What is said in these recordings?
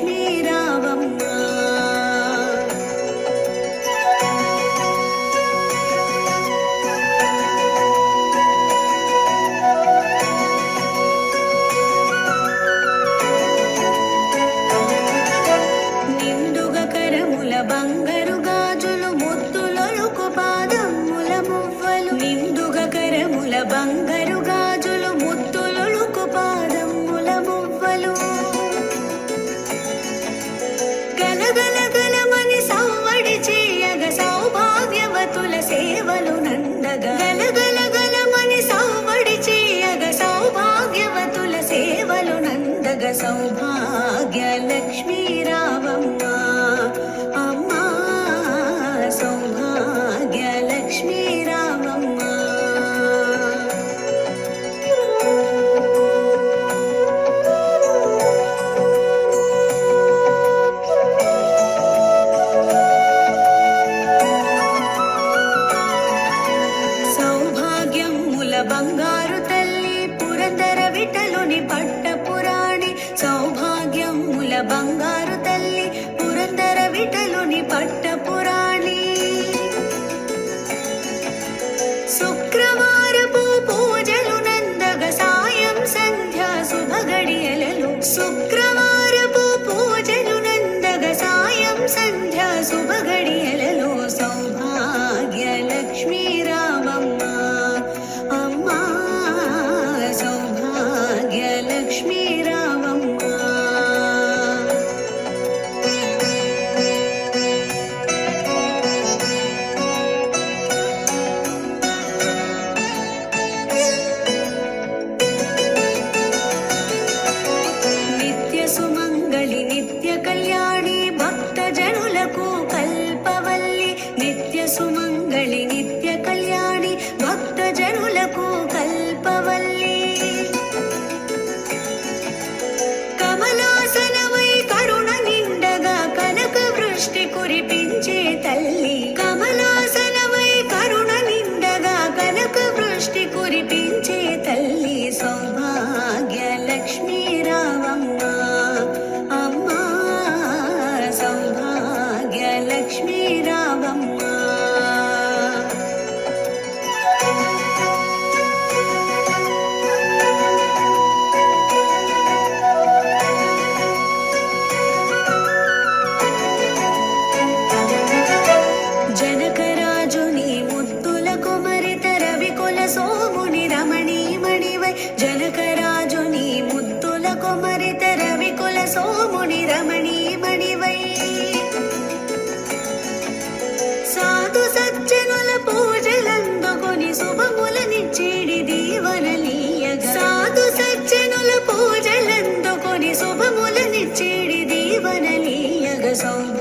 Me. గలగలగలమని సవ్వడి చేయగ సౌభాగ్యవతుల సేవలు నందగ. గలగలగలమని సవ్వడి చేయగ సౌభాగ్యవతుల సేవలు నందగ. సౌభాగ్య లక్ష్మీరామ 骨盆。సోముని రమణీమణివై జనకరాజు నీ ముద్దుల కొమరిత రవికుల సోముని రమణీమణివై సాధు సజ్జనుల పూజలందుకొని శుభముల నిచ్చిడి దీవనలీయగ సాధు సజ్జనుల పూజలందుకొని శుభముల నిచ్చిడి దీవనలీయగ సౌభ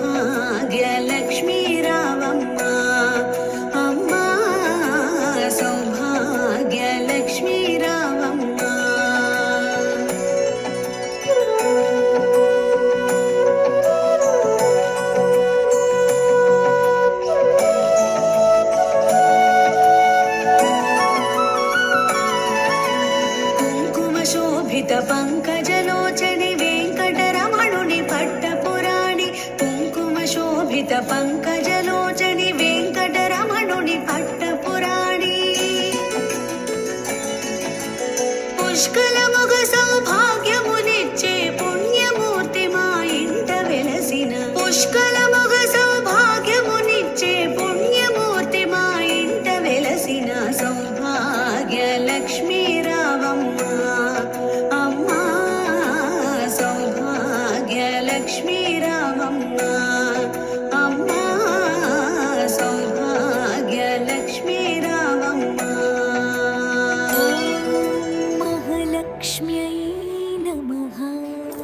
పంకజ